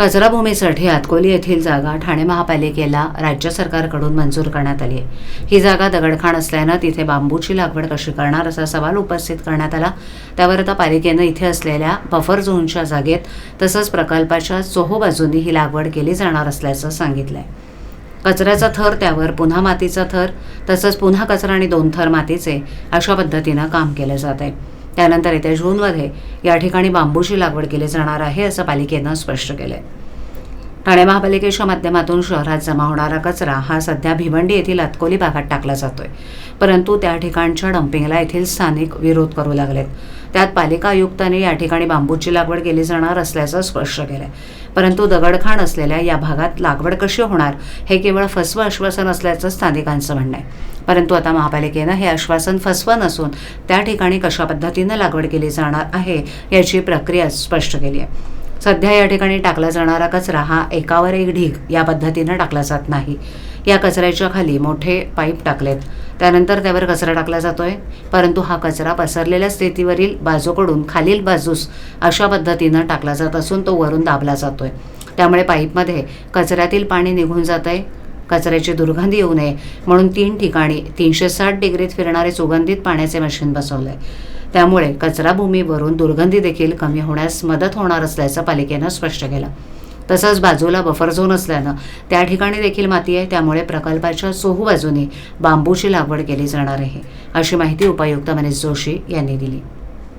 कचराभूमीसाठी आतकोली येथील जागा ठाणे महापालिकेला राज्य सरकारकडून मंजूर करण्यात आली आहे. ही जागा दगडखाण असल्यानं तिथे बांबूची लागवड कशी करणार असा सवाल उपस्थित करण्यात आला. त्यावर आता पालिकेनं इथे असलेल्या बफर झोनच्या जागेत तसंच प्रकल्पाच्या चोहो बाजूंनी ही लागवड केली जाणार असल्याचं सांगितलंय. कचऱ्याचा थर त्यावर पुन्हा मातीचा थर तसंच पुन्हा कचरा आणि दोन थर मातीचे अशा पद्धतीनं काम केलं जात आहे. त्यानंतर येत्या जूनमध्ये या ठिकाणी बांबूची लागवड केली जाणार आहे असं पालिकेनं स्पष्ट केलं आहे ठाणे महापालिकेच्या माध्यमातून शहरात जमा होणारा कचरा हा सध्या भिवंडी येथील अतकोली भागात टाकला जातोय. परंतु त्या ठिकाणच्या डम्पिंगला येथील स्थानिक विरोध करू लागलेत. त्यात पालिका आयुक्तांनी या ठिकाणी बांबूची लागवड केली जाणार असल्याचं स्पष्ट केलंय. परंतु दगडखाण असलेल्या या भागात लागवड कशी होणार हे केवळ फसवं आश्वासन असल्याचं स्थानिकांचं म्हणणं आहे. परंतु आता महापालिकेनं हे आश्वासन फसवं नसून त्या ठिकाणी कशा पद्धतीनं लागवड केली जाणार आहे याची प्रक्रिया स्पष्ट केली आहे. सध्या या ठिकाणी टाकला जाणारा कचरा हा एकावर एक ढीग या पद्धतीनं टाकला जात नाही. या कचऱ्याच्या खाली मोठे पाईप टाकलेत. त्यानंतर त्यावर कचरा टाकला जातोय. परंतु हा कचरा पसरलेल्या स्थितीवरील बाजूकडून खालील बाजूस अशा पद्धतीनं टाकला जात असून तो वरून दाबला जातोय. त्यामुळे पाईपमध्ये कचऱ्यातील पाणी निघून जात आहे कचऱ्याची दुर्गंधी येऊ नये म्हणून तीन ठिकाणी तीनशे साठ डिग्रीत फिरणारे सुगंधित पाण्याचे मशीन बसवलं आहे त्यामुळे कचरा भूमीवरून दुर्गंधी देखील कमी होण्यास मदत होणार असल्याचं पालिकेनं स्पष्ट केलं. तसंच बाजूला बफर झोन असल्यानं त्या ठिकाणी देखील माती आहे त्यामुळे प्रकल्पाच्या चोहू बाजूने बांबूची लागवड केली जाणार आहे अशी माहिती उपायुक्त मनीष जोशी यांनी दिली.